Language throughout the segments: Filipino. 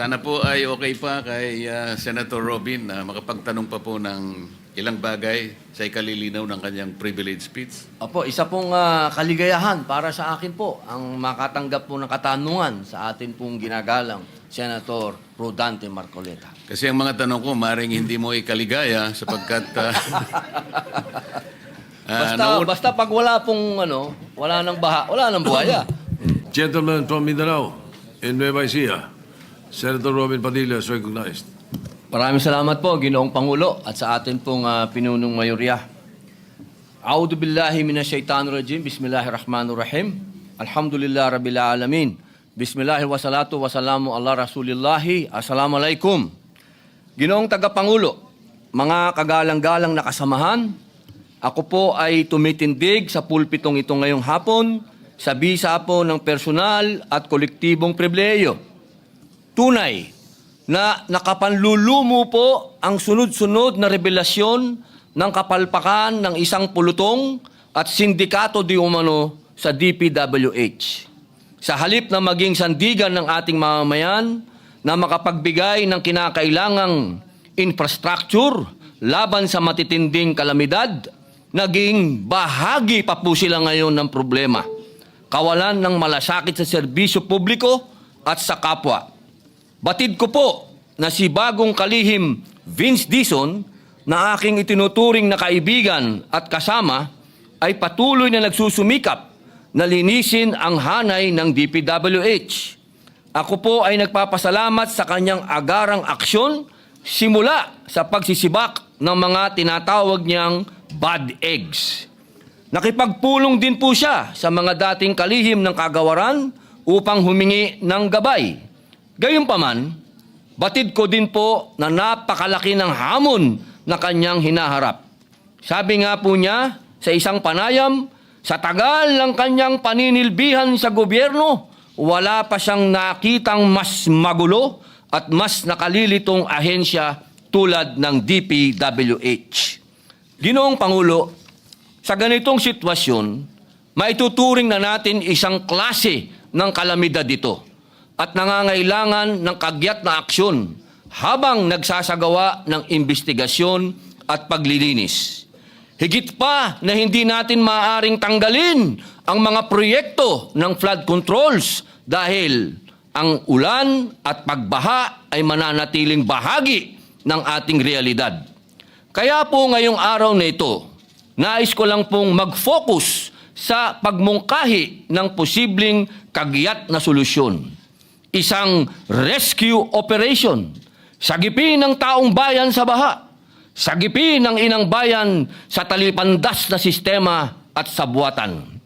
Sana po ay okay pa kay ah, Senator Robin na makapagtanong pa po ng ilang bagay sa ikalilinaw ng kanyang privilege speech. Opo, isa pong ah, kaligayahan para sa akin po ang makatanggap po ng katanungan sa atin pong ginagalang Senator Rodante Marcoleta. Kasi ang mga tanong ko, maring hindi mo ikaligaya sapagkat ah, Basta, naun- basta pag wala pong ano, wala nang baha, wala nang buhaya. Gentleman from Mindanao in Nueva Ecija, Senator Robin Padilla is recognized. Maraming salamat po, Ginoong Pangulo, at sa atin pong ah, pinunong mayorya. A'udhu billahi minasyaitanir rajim. Bismillahirrahmanirrahim. Alhamdulillah rabbil alamin. Bismillahir wa salatu wa salamu ala rasulillahi. Assalamualaikum. Ginoong tagapangulo, mga kagalang-galang na kasamahan, ako po ay tumitindig sa pulpitong ito ngayong hapon sa bisa po ng personal at kolektibong pribileyo. Tunay na nakapanlulumo po ang sunod-sunod na revelasyon ng kapalpakan ng isang pulutong at sindikato di umano sa DPWH. Sa halip na maging sandigan ng ating mamamayan na makapagbigay ng kinakailangang infrastructure laban sa matitinding kalamidad, naging bahagi pa po sila ngayon ng problema. Kawalan ng malasakit sa serbisyo publiko at sa kapwa. Batid ko po na si bagong kalihim Vince Dison na aking itinuturing na kaibigan at kasama ay patuloy na nagsusumikap na linisin ang hanay ng DPWH. Ako po ay nagpapasalamat sa kanyang agarang aksyon simula sa pagsisibak ng mga tinatawag niyang bad eggs. Nakipagpulong din po siya sa mga dating kalihim ng kagawaran upang humingi ng gabay. Gayunpaman, batid ko din po na napakalaki ng hamon na kanyang hinaharap. Sabi nga po niya sa isang panayam, sa tagal ng kanyang paninilbihan sa gobyerno, wala pa siyang nakitang mas magulo at mas nakalilitong ahensya tulad ng DPWH. Ginoong Pangulo, sa ganitong sitwasyon, maituturing na natin isang klase ng kalamidad ito at nangangailangan ng kagyat na aksyon habang nagsasagawa ng investigasyon at paglilinis. Higit pa na hindi natin maaaring tanggalin ang mga proyekto ng flood controls dahil ang ulan at pagbaha ay mananatiling bahagi ng ating realidad. Kaya po ngayong araw na ito, nais ko lang pong mag-focus sa pagmungkahi ng posibleng kagyat na solusyon. Isang rescue operation. Sagipin ng taong bayan sa baha. Sagipin ng inang bayan sa talipandas na sistema at sabuatan.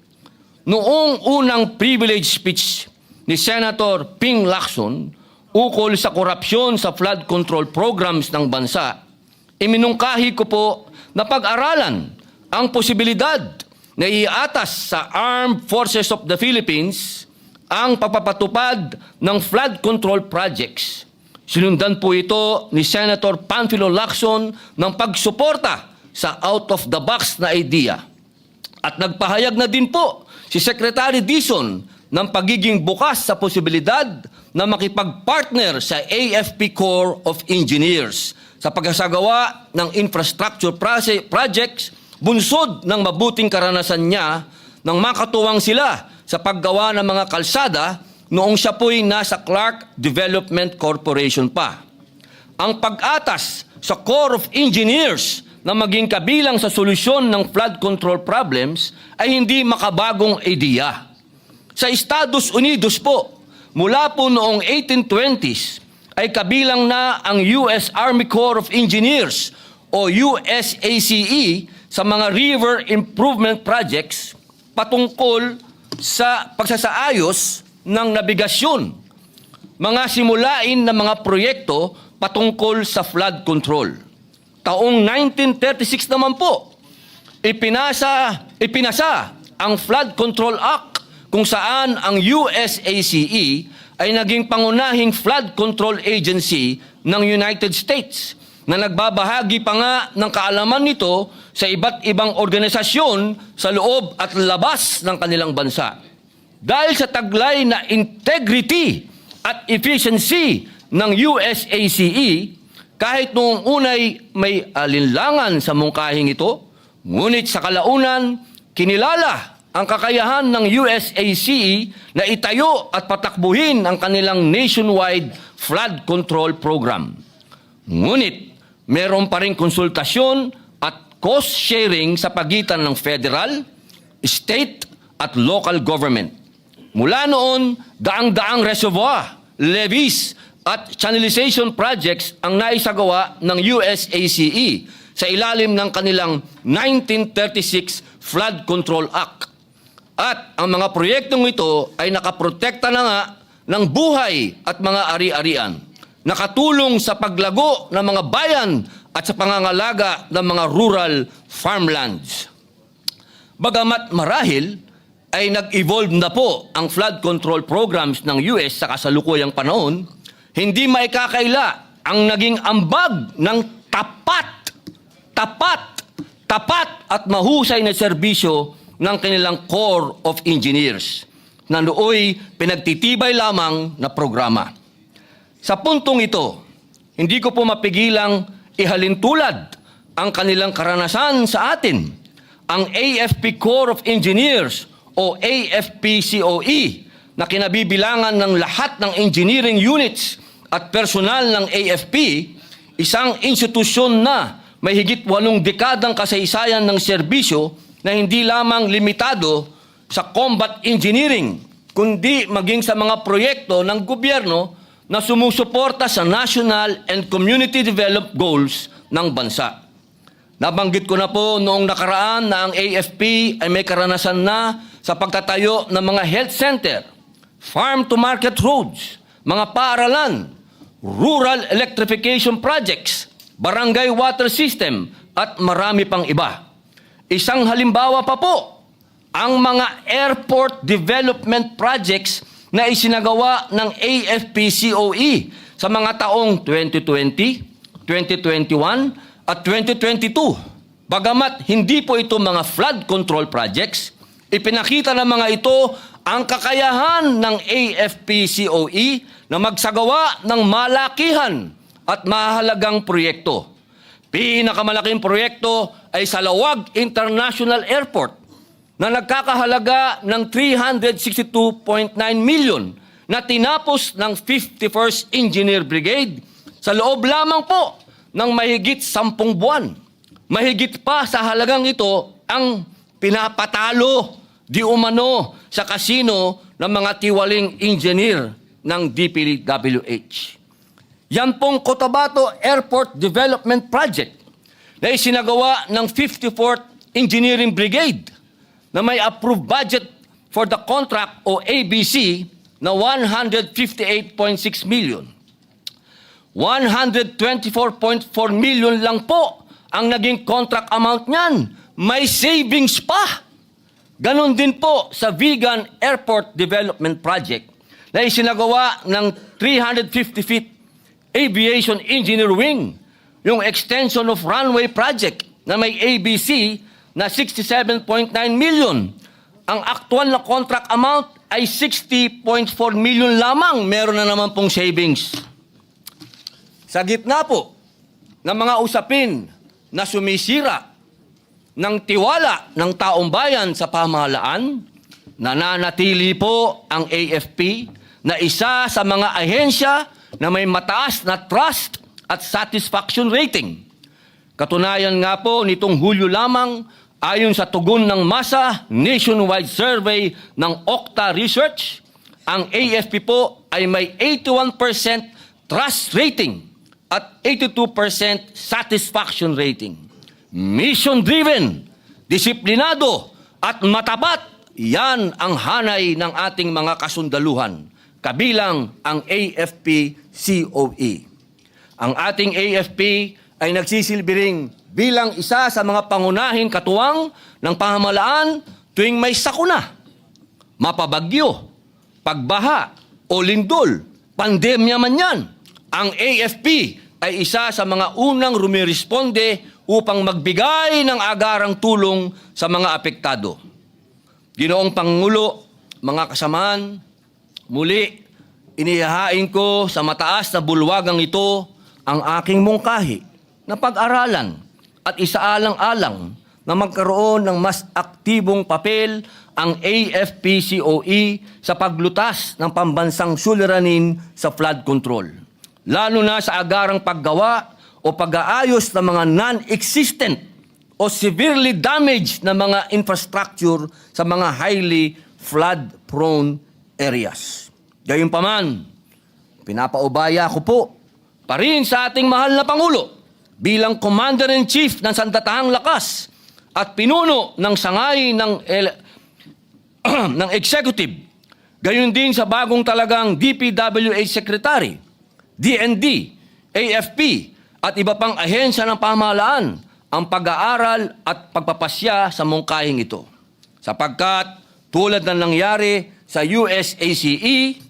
Noong unang privilege speech ni Senator Ping Lacson ukol sa korupsyon sa flood control programs ng bansa, iminungkahi ko po na pag-aralan ang posibilidad na iatas sa Armed Forces of the Philippines ang pagpapatupad ng flood control projects. Sinundan po ito ni Senator Panfilo Lacson ng pagsuporta sa out-of-the-box na idea. At nagpahayag na din po si Secretary Dizon ng pagiging bukas sa posibilidad na makipag-partner sa AFP Corps of Engineers sa pagsasagawa ng infrastructure projects bunsod ng mabuting karanasan niya nang makatuwang sila sa paggawa ng mga kalsada noong siya po'y nasa Clark Development Corporation pa ang pag-atas sa Corps of Engineers na maging kabilang sa solusyon ng flood control problems ay hindi makabagong ideya. Sa Estados Unidos po, mula po noong 1820s, ay kabilang na ang US Army Corps of Engineers o USACE sa mga river improvement projects patungkol sa pagsasaayos ng nabigasyon mga simulain na mga proyekto patungkol sa flood control. Taong 1936 naman po, ipinasa, ipinasa ang Flood Control Act kung saan ang USACE ay naging pangunahing flood control agency ng United States na nagbabahagi pa nga ng kaalaman nito sa iba't ibang organisasyon sa loob at labas ng kanilang bansa. Dahil sa taglay na integrity at efficiency ng USACE kahit noong unay may alinlangan sa mungkahing ito, ngunit sa kalaunan, kinilala ang kakayahan ng USACE na itayo at patakbuhin ang kanilang nationwide flood control program. Ngunit, meron pa rin konsultasyon at cost sharing sa pagitan ng federal, state at local government. Mula noon, daang-daang reservoir, levees at channelization projects ang naisagawa ng USACE sa ilalim ng kanilang 1936 Flood Control Act. At ang mga proyektong ito ay nakaprotekta na nga ng buhay at mga ari-arian. Nakatulong sa paglago ng mga bayan at sa pangangalaga ng mga rural farmlands. Bagamat marahil ay nag-evolve na po ang flood control programs ng US sa kasalukuyang panahon, hindi maikakaila ang naging ambag ng tapat, tapat, tapat at mahusay na serbisyo ng kanilang Corps of Engineers na nooy pinagtitibay lamang na programa. Sa puntong ito, hindi ko po mapigilang ihalintulad ang kanilang karanasan sa atin. Ang AFP Corps of Engineers o AFPCOE na kinabibilangan ng lahat ng engineering units at personal ng AFP, isang institusyon na may higit walong dekadang kasaysayan ng serbisyo na hindi lamang limitado sa combat engineering, kundi maging sa mga proyekto ng gobyerno na sumusuporta sa national and community development goals ng bansa. Nabanggit ko na po noong nakaraan na ang AFP ay may karanasan na sa pagtatayo ng mga health center, farm-to-market roads, mga paaralan, rural electrification projects, barangay water system, at marami pang iba. Isang halimbawa pa po, ang mga airport development projects na isinagawa ng AFPCOE sa mga taong 2020, 2021 at 2022. Bagamat hindi po ito mga flood control projects, ipinakita ng mga ito ang kakayahan ng AFPCOE na magsagawa ng malakihan at mahalagang proyekto. Pinakamalaking proyekto ay sa Lawag International Airport na nagkakahalaga ng 362.9 million na tinapos ng 51st Engineer Brigade sa loob lamang po ng mahigit sampung buwan. Mahigit pa sa halagang ito ang pinapatalo di umano sa kasino ng mga tiwaling engineer ng DPWH. Yan pong Cotabato Airport Development Project na isinagawa ng 54th Engineering Brigade na may approved budget for the contract o ABC na 158.6 million. 124.4 million lang po ang naging contract amount niyan. May savings pa. Ganon din po sa Vegan Airport Development Project na isinagawa ng 350 feet Aviation Engineer Wing, yung extension of runway project na may ABC na 67.9 million. Ang actual na contract amount ay 60.4 million lamang. Meron na naman pong savings. Sa gitna po ng mga usapin na sumisira ng tiwala ng taong bayan sa pamahalaan, nananatili po ang AFP na isa sa mga ahensya na may mataas na trust at satisfaction rating. Katunayan nga po nitong Hulyo lamang ayon sa tugon ng masa nationwide survey ng Okta Research, ang AFP po ay may 81% trust rating at 82% satisfaction rating. Mission-driven, disiplinado at matapat, yan ang hanay ng ating mga kasundaluhan, kabilang ang AFP-COE. Ang ating AFP ay nagsisilbi ring bilang isa sa mga pangunahing katuwang ng pamahalaan tuwing may sakuna, mapabagyo, pagbaha o lindol, pandemya man yan. Ang AFP ay isa sa mga unang rumiresponde upang magbigay ng agarang tulong sa mga apektado. Ginoong Pangulo, mga kasamaan, muli inihahain ko sa mataas na bulwagang ito ang aking mungkahi na pag-aralan at isaalang-alang na magkaroon ng mas aktibong papel ang AFPCOE sa paglutas ng pambansang suliranin sa flood control. Lalo na sa agarang paggawa o pag-aayos ng mga non-existent o severely damaged na mga infrastructure sa mga highly flood-prone areas. Gayunpaman, pinapaubaya ko po pa rin sa ating mahal na Pangulo bilang Commander-in-Chief ng Sandatahang Lakas at pinuno ng sangay ng, el- ng Executive. Gayon din sa bagong talagang DPWH Secretary, DND, AFP, at iba pang ahensya ng pamahalaan ang pag-aaral at pagpapasya sa mungkahing ito. Sapagkat tulad ng nangyari sa USACE,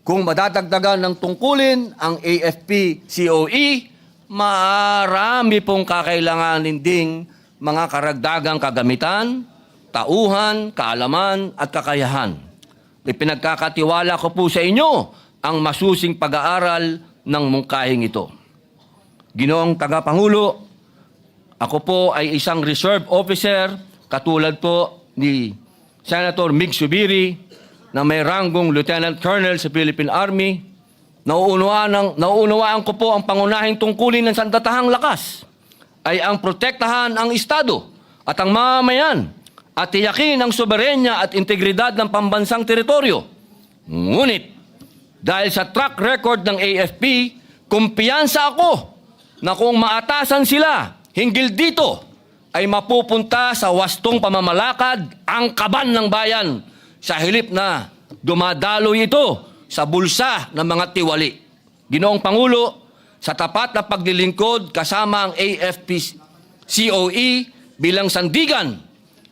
kung madadagdagan ng tungkulin ang AFP-COE, marami pong kakailanganin ding mga karagdagang kagamitan, tauhan, kaalaman at kakayahan. Ipinagkakatiwala ko po sa inyo ang masusing pag-aaral ng mungkahing ito. Ginoong Tagapangulo, ako po ay isang reserve officer katulad po ni Senator Mig Subiri na may ranggong Lieutenant Colonel sa Philippine Army. Nauunawaan, ng, nauunawaan ko po ang pangunahing tungkulin ng sandatahang lakas ay ang protektahan ang Estado at ang mamamayan at tiyakin ang soberenya at integridad ng pambansang teritoryo. Ngunit, dahil sa track record ng AFP, kumpiyansa ako na kung maatasan sila hinggil dito, ay mapupunta sa wastong pamamalakad ang kaban ng bayan sa hilip na dumadaloy ito sa bulsa ng mga tiwali. Ginoong Pangulo, sa tapat na paglilingkod kasama ang AFP COE bilang sandigan,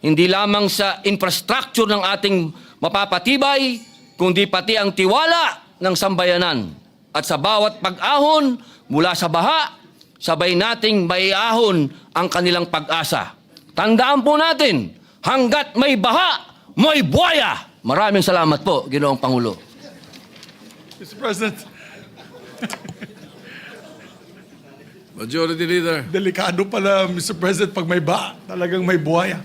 hindi lamang sa infrastructure ng ating mapapatibay, kundi pati ang tiwala ng sambayanan. At sa bawat pag-ahon mula sa baha, sabay nating maiahon ang kanilang pag-asa. Tandaan po natin, hanggat may baha, may buhaya. Maraming salamat po, Ginoong Pangulo. Mr. President, Majority Leader, delikado pala, Mr. President, pag may ba, talagang may buhaya.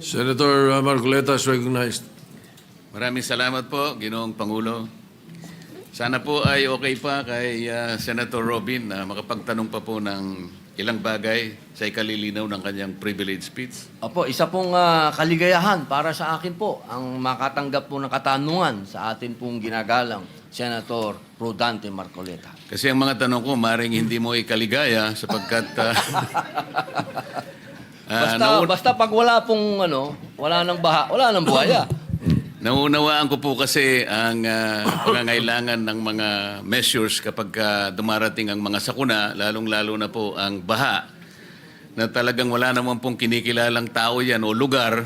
Senator uh, Marcoleta is recognized. Maraming salamat po, Ginoong Pangulo. Sana po ay okay pa kay ah, Senator Robin na makapagtanong pa po ng ilang bagay sa ikalilinaw ng kanyang privilege speech. Opo, isa pong ah, kaligayahan para sa akin po ang makatanggap po ng katanungan sa atin pong ginagalang Senator Rodante Marcoleta. Kasi ang mga tanong ko, maring hindi mo ikaligaya sapagkat ah, ah, Basta, naun- basta pag wala pong ano, wala nang baha, wala nang buhaya. Naunawaan ko po kasi ang ah, pangangailangan ng mga measures kapag ah, dumarating ang mga sakuna, lalong-lalo na po ang baha, na talagang wala naman pong kinikilalang tao yan o lugar,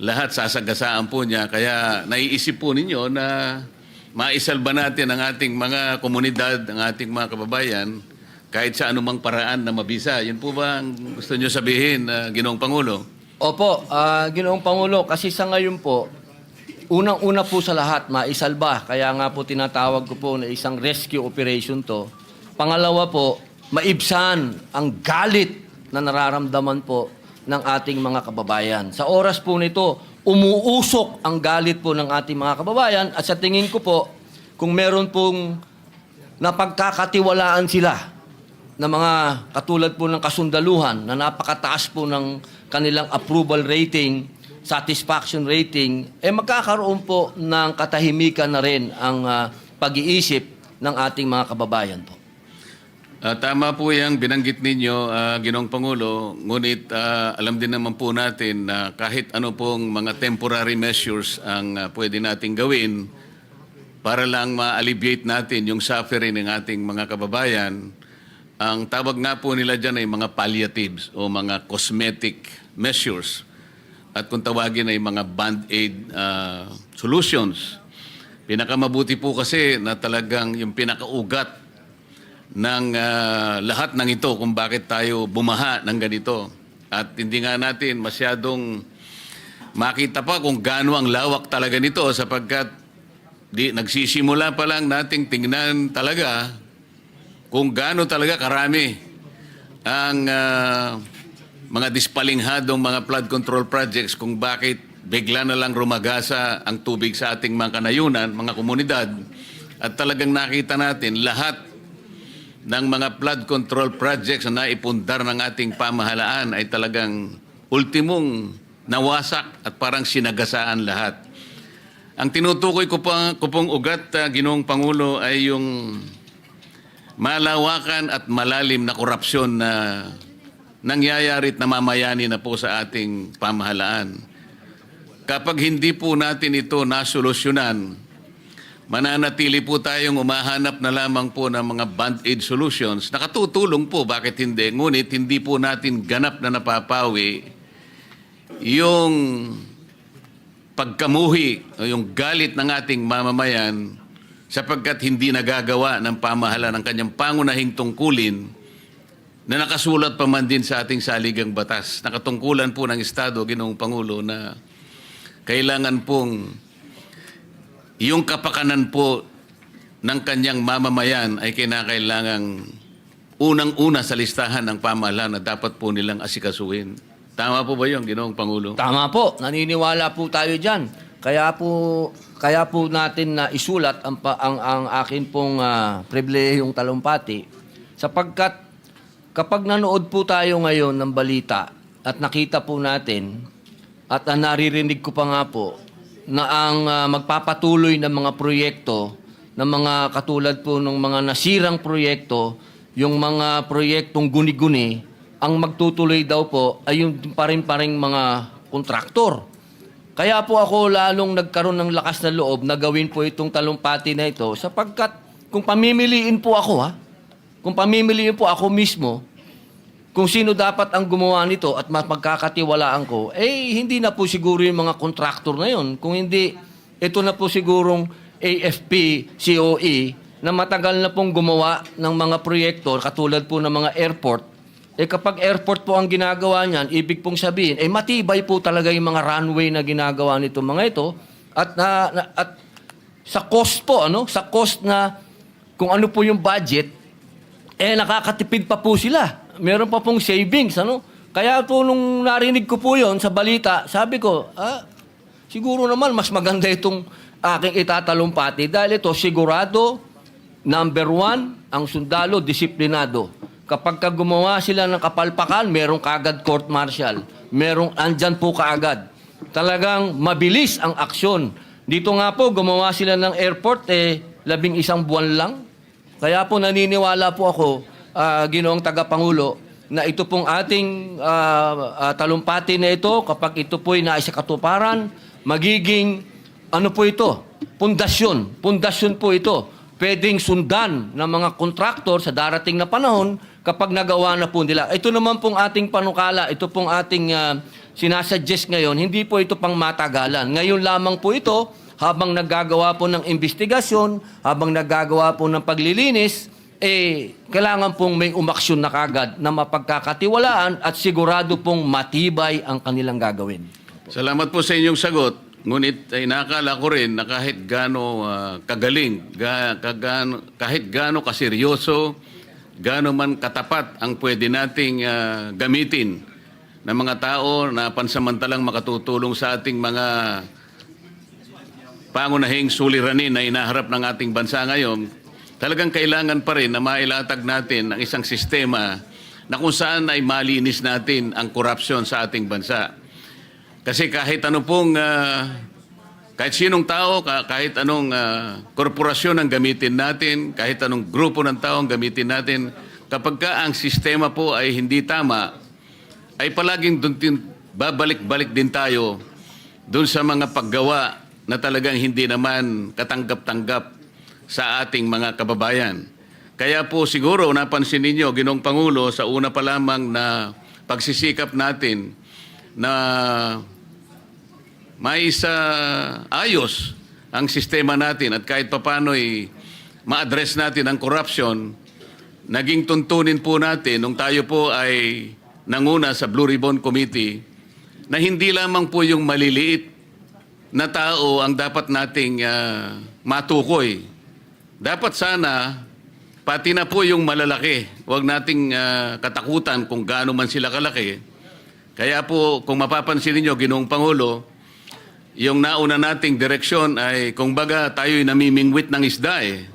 lahat sasagasaan po niya. Kaya naiisip po ninyo na maisalba natin ang ating mga komunidad, ang ating mga kababayan, kahit sa anumang paraan na mabisa. Yun po ba ang gusto nyo sabihin, ah, Ginoong Pangulo? Opo, ah, Ginoong Pangulo, kasi sa ngayon po, unang-una po sa lahat, maisalba. Kaya nga po tinatawag ko po na isang rescue operation to. Pangalawa po, maibsan ang galit na nararamdaman po ng ating mga kababayan. Sa oras po nito, umuusok ang galit po ng ating mga kababayan at sa tingin ko po, kung meron pong napagkakatiwalaan sila na mga katulad po ng kasundaluhan na napakataas po ng kanilang approval rating, satisfaction rating, eh magkakaroon po ng katahimikan na rin ang ah, pag-iisip ng ating mga kababayan po. Ah, tama po yung binanggit ninyo, ah, Ginoong Pangulo. Ngunit ah, alam din naman po natin na kahit ano pong mga temporary measures ang ah, pwede nating gawin para lang ma-alleviate natin yung suffering ng ating mga kababayan, ang tawag nga po nila dyan ay mga palliatives o mga cosmetic measures. At kung tawagin ay mga band-aid ah, solutions. Pinakamabuti po kasi na talagang yung pinakaugat ng ah, lahat ng ito kung bakit tayo bumaha ng ganito. At hindi nga natin masyadong makita pa kung gaano ang lawak talaga nito sapagkat di, nagsisimula pa lang nating tingnan talaga kung gaano talaga karami ang ah, mga dispalinghadong mga flood control projects kung bakit bigla na lang rumagasa ang tubig sa ating mga kanayunan, mga komunidad at talagang nakita natin lahat ng mga flood control projects na naipundar ng ating pamahalaan ay talagang ultimong nawasak at parang sinagasaan lahat. Ang tinutukoy ko, pa, ko ugat, uh, Ginoong Pangulo, ay yung malawakan at malalim na korupsyon na nangyayari at namamayani na po sa ating pamahalaan. Kapag hindi po natin ito nasolusyonan, mananatili po tayong umahanap na lamang po ng mga band-aid solutions. Nakatutulong po, bakit hindi? Ngunit hindi po natin ganap na napapawi yung pagkamuhi o yung galit ng ating mamamayan sapagkat hindi nagagawa ng pamahalaan ng kanyang pangunahing tungkulin na nakasulat pa man din sa ating saligang batas. Nakatungkulan po ng Estado, Ginoong Pangulo, na kailangan pong yung kapakanan po ng kanyang mamamayan ay kinakailangang unang-una sa listahan ng pamahalaan na dapat po nilang asikasuhin. Tama po ba yun, Ginoong Pangulo? Tama po, naniniwala po tayo diyan. Kaya po kaya po natin na isulat ang ang, ang akin pong uh, pribilehiyong talumpati sapagkat kapag nanood po tayo ngayon ng balita at nakita po natin at uh, naririnig ko pa nga po na ang ah, magpapatuloy ng mga proyekto ng mga katulad po ng mga nasirang proyekto, yung mga proyektong guni-guni, ang magtutuloy daw po ay yung pa rin mga kontraktor. Kaya po ako lalong nagkaroon ng lakas na loob na gawin po itong talumpati na ito sapagkat kung pamimiliin po ako ha, kung pamimiliin po ako mismo, kung sino dapat ang gumawa nito at mas magkakatiwalaan ko, eh hindi na po siguro yung mga kontraktor na yun. Kung hindi, ito na po sigurong AFP, COE, na matagal na pong gumawa ng mga proyekto katulad po ng mga airport. Eh kapag airport po ang ginagawa niyan, ibig pong sabihin, eh matibay po talaga yung mga runway na ginagawa nito mga ito. At, na, na- at sa cost po, ano? Sa cost na kung ano po yung budget, eh nakakatipid pa po sila. Meron pa pong savings, ano? Kaya po nung narinig ko po yon sa balita, sabi ko, ah, siguro naman mas maganda itong aking itatalumpati dahil ito sigurado, number one, ang sundalo, disiplinado. Kapag ka gumawa sila ng kapalpakan, merong kagad court martial. Merong, andyan po kaagad. Talagang mabilis ang aksyon. Dito nga po, gumawa sila ng airport, eh, labing isang buwan lang. Kaya po naniniwala po ako, ah, ginoong tagapangulo, na ito pong ating ah, ah, talumpati na ito, kapag ito po'y naisa katuparan, magiging, ano po ito? Pundasyon. Pundasyon po ito. Pwedeng sundan ng mga kontraktor sa darating na panahon kapag nagawa na po nila. Ito naman pong ating panukala, ito pong ating ah, sinasuggest ngayon, hindi po ito pang matagalan. Ngayon lamang po ito, habang naggagawa po ng investigasyon, habang naggagawa po ng paglilinis, eh, kailangan pong may umaksyon na kagad na mapagkakatiwalaan at sigurado pong matibay ang kanilang gagawin. Salamat po sa inyong sagot. Ngunit ay nakala ko rin na kahit gaano ah, kagaling, ga, kagano, kahit gaano kaseryoso, gaano man katapat ang pwede nating ah, gamitin ng mga tao na pansamantalang makatutulong sa ating mga pangunahing suliranin na inaharap ng ating bansa ngayon, talagang kailangan pa rin na mailatag natin ang isang sistema na kung saan ay malinis natin ang korupsyon sa ating bansa. Kasi kahit ano pong, ah, kahit sinong tao, ka- kahit anong ah, korporasyon ang gamitin natin, kahit anong grupo ng tao ang gamitin natin, kapag ka ang sistema po ay hindi tama, ay palaging dun tin, babalik-balik din tayo doon sa mga paggawa na talagang hindi naman katanggap-tanggap sa ating mga kababayan. Kaya po siguro napansin ninyo, Ginong Pangulo, sa una pa lamang na pagsisikap natin na may isa ayos ang sistema natin at kahit papano'y ma-address natin ang corruption, naging tuntunin po natin nung tayo po ay nanguna sa Blue Ribbon Committee na hindi lamang po yung maliliit na tao ang dapat nating ah, matukoy. Dapat sana, pati na po yung malalaki, huwag nating ah, katakutan kung gaano man sila kalaki. Kaya po, kung mapapansin niyo Ginoong Pangulo, yung nauna nating direksyon ay, kung baga, tayo'y namimingwit ng isda eh.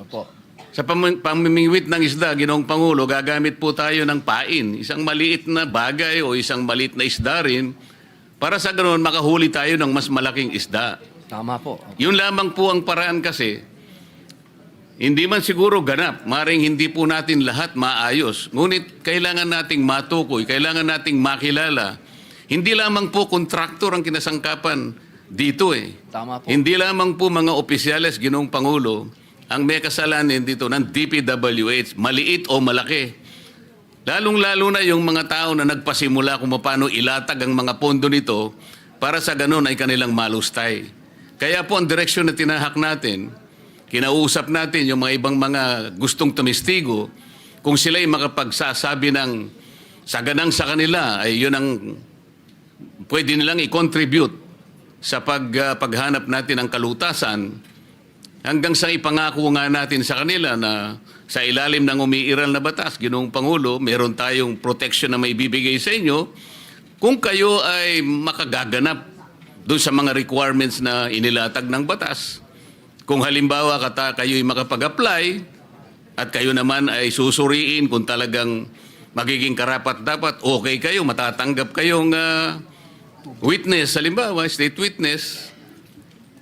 Opo. Sa pam- pamimingwit ng isda, Ginoong Pangulo, gagamit po tayo ng pain. Isang maliit na bagay o isang maliit na isda rin para sa ganoon makahuli tayo ng mas malaking isda. Tama po. Opo. Yun lamang po ang paraan kasi, hindi man siguro ganap, maring hindi po natin lahat maayos. Ngunit kailangan nating matukoy, kailangan nating makilala. Hindi lamang po kontraktor ang kinasangkapan dito eh. Tama po. Hindi lamang po mga opisyales, ginong Pangulo, ang may kasalanan dito ng DPWH, maliit o malaki. Lalong-lalo na yung mga tao na nagpasimula kung paano ilatag ang mga pondo nito para sa ganun ay kanilang malustay. Kaya po ang direksyon na tinahak natin, kinausap natin yung mga ibang mga gustong tumistigo, kung sila'y makapagsasabi ng saganang sa kanila, ay yun ang pwede nilang i-contribute sa pag, ah, paghanap natin ng kalutasan hanggang sa ipangako nga natin sa kanila na sa ilalim ng umiiral na batas, Ginoong Pangulo, meron tayong protection na may bibigay sa inyo kung kayo ay makagaganap doon sa mga requirements na inilatag ng batas. Kung halimbawa kata kayo'y makapag-apply at kayo naman ay susuriin kung talagang magiging karapat dapat, okay kayo, matatanggap kayong ah, witness, halimbawa, state witness,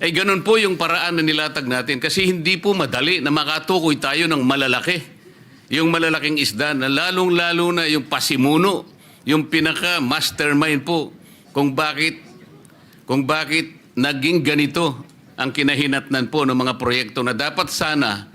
ay ganun po yung paraan na nilatag natin kasi hindi po madali na makatukoy tayo ng malalaki. Yung malalaking isda na lalong-lalo na yung pasimuno, yung pinaka-mastermind po kung bakit kung bakit naging ganito ang kinahinatnan po ng mga proyekto na dapat sana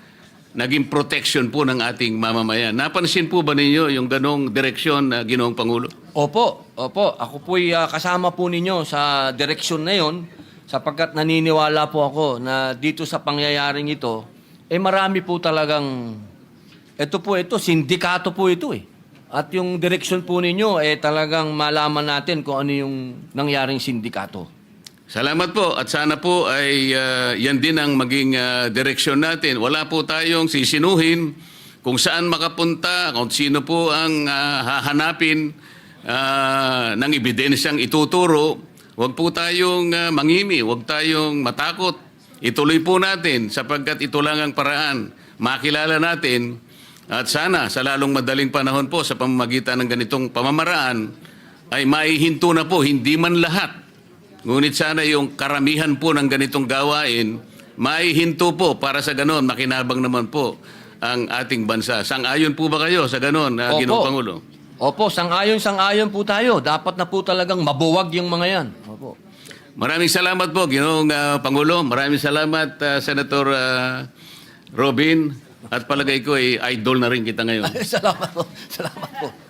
naging protection po ng ating mamamayan. Napansin po ba ninyo yung ganong direksyon na ginoong Pangulo? Opo, opo. Ako po'y ah, kasama po ninyo sa direksyon na yon sapagkat naniniwala po ako na dito sa pangyayaring ito, eh marami po talagang, ito po ito, sindikato po ito eh. At yung direksyon po ninyo, eh talagang malaman natin kung ano yung nangyaring sindikato. Salamat po at sana po ay ah, yan din ang maging ah, direksyon natin. Wala po tayong sisinuhin kung saan makapunta, kung sino po ang ah, hahanapin ah, ng ebidensyang ituturo. Huwag po tayong ah, mangimi, huwag tayong matakot. Ituloy po natin sapagkat ito lang ang paraan. Makilala natin at sana sa lalong madaling panahon po sa pamamagitan ng ganitong pamamaraan ay maihinto na po, hindi man lahat. Ngunit sana yung karamihan po ng ganitong gawain, maihinto po para sa ganon, makinabang naman po ang ating bansa. Sang-ayon po ba kayo sa ganon, uh, Ginoong Pangulo? Opo, sang-ayon, sang-ayon po tayo. Dapat na po talagang mabuwag yung mga yan. Opo. Maraming salamat po, Ginoong uh, Pangulo. Maraming salamat, uh, Senator uh, Robin. At palagay ko, eh, idol na rin kita ngayon. salamat po. Salamat po.